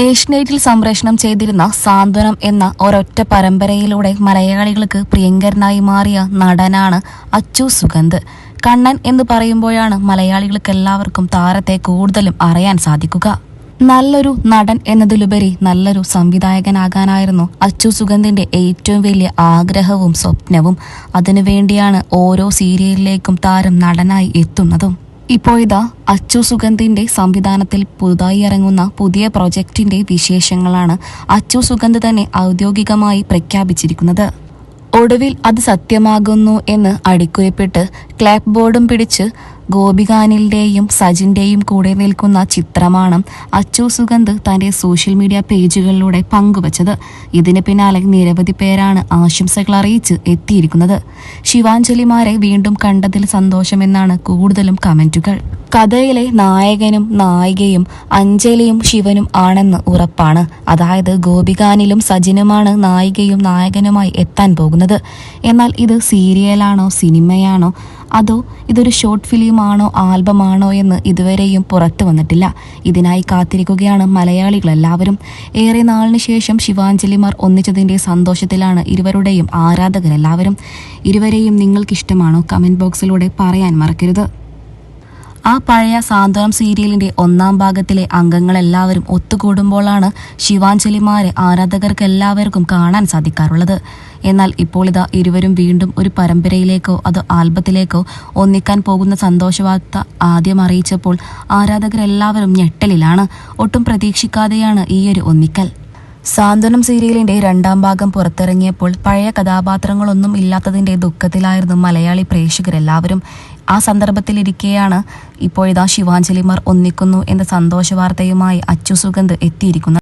ഏഷ്യനെറ്റിൽ സംപ്രേഷണം ചെയ്തിരുന്ന സാന്ത്വനം എന്ന ഒരൊറ്റ പരമ്പരയിലൂടെ മലയാളികൾക്ക് പ്രിയങ്കരനായി മാറിയ നടനാണ് അച്ചു സുഗന്ധ്. കണ്ണൻ എന്ന് പറയുമ്പോഴാണ് മലയാളികൾക്ക് എല്ലാവർക്കും താരത്തെ കൂടുതലും അറിയാൻ സാധിക്കുക. നല്ലൊരു നടൻ എന്നതിലുപരി നല്ലൊരു സംവിധായകനാകാനായിരുന്നു അച്ചു സുഗന്ധിന്റെ ഏറ്റവും വലിയ ആഗ്രഹവും സ്വപ്നവും. അതിനുവേണ്ടിയാണ് ഓരോ സീരിയലിലേക്കും താരം നടനായി എത്തുന്നതും. ഇപ്പോഴിതാ അച്ചു സുഗന്ധിന്റെ സംവിധാനത്തിൽ പുതുതായി ഇറങ്ങുന്ന പുതിയ പ്രോജക്റ്റിന്റെ വിശേഷങ്ങളാണ് അച്ചു സുഗന്ധ് തന്നെ ഔദ്യോഗികമായി പ്രഖ്യാപിച്ചിരിക്കുന്നത്. ഒടുവിൽ അത് സത്യമാകുന്നു എന്ന് അടിക്കുറിപ്പിട്ട് ക്ലാപ്പ് ബോർഡും പിടിച്ച് ഗോപികാനിലിന്റെയും സജിന്റെയും കൂടെ നിൽക്കുന്ന ചിത്രമാണ് അച്ചു സുഗന്ധ് തന്റെ സോഷ്യൽ മീഡിയ പേജുകളിലൂടെ പങ്കുവച്ചത്. ഇതിന് പിന്നാലെ നിരവധി പേരാണ് ആശംസകൾ അറിയിച്ച് എത്തിയിരിക്കുന്നത്. ശിവാഞ്ജലിമാരെ വീണ്ടും കണ്ടതിൽ സന്തോഷമെന്നാണ് കൂടുതലും കമന്റുകൾ. കഥയിലെ നായകനും നായികയും അഞ്ജലിയും ശിവനും ആണെന്ന് ഉറപ്പാണ്. അതായത് ഗോപികാനിലും സജിനുമാണ് നായികയും നായകനുമായി എത്താൻ പോകുന്നത്. എന്നാൽ ഇത് സീരിയലാണോ സിനിമയാണോ അതോ ഇതൊരു ഷോർട്ട് ഫിലിമാണോ ആൽബമാണോ എന്ന് ഇതുവരെയും പുറത്തു വന്നിട്ടില്ല. ഇതിനായി കാത്തിരിക്കുകയാണ് മലയാളികളെല്ലാവരും ഏറെ നാളിന് ശേഷം ശിവാഞ്ജലിമാർ ഒന്നിച്ചതിന്റെ സന്തോഷത്തിലാണ് ഇരുവരുടെയും ആരാധകരെല്ലാവരും. ഇരുവരെയും നിങ്ങൾക്കിഷ്ടമാണോ? കമന്റ് ബോക്സിലൂടെ പറയാൻ മറക്കരുത്. ആ പഴയ സാന്ത്വനം സീരിയലിന്റെ ഒന്നാം ഭാഗത്തിലെ അംഗങ്ങളെല്ലാവരും ഒത്തുകൂടുമ്പോഴാണ് ശിവാഞ്ജലിമാരെ ആരാധകർക്ക് എല്ലാവർക്കും കാണാൻ സാധിക്കാറുള്ളത്. എന്നാൽ ഇപ്പോൾ ഇതാ ഇരുവരും വീണ്ടും ഒരു പരമ്പരയിലേക്കോ അത് ആൽബത്തിലേക്കോ ഒന്നിക്കാൻ പോകുന്ന സന്തോഷവാർത്ത ആദ്യം അറിയിച്ചപ്പോൾ ആരാധകരെല്ലാവരും ഞെട്ടലിലാണ്. ഒട്ടും പ്രതീക്ഷിക്കാതെയാണ് ഈയൊരു ഒന്നിക്കൽ. സാന്ത്വനം സീരിയലിന്റെ രണ്ടാം ഭാഗം പുറത്തിറങ്ങിയപ്പോൾ പഴയ കഥാപാത്രങ്ങളൊന്നും ഇല്ലാത്തതിന്റെ ദുഃഖത്തിലായിരുന്നു മലയാളി പ്രേക്ഷകരെല്ലാവരും ആ സന്ദർഭത്തിലിരിക്കെയാണ് ഇപ്പോഴിതാ ശിവാഞ്ജലിമാർ ഒന്നിക്കുന്നു എന്ന സന്തോഷ വാർത്തയുമായി അച്ചു സുഗന്ധ് എത്തിയിരിക്കുന്നത്.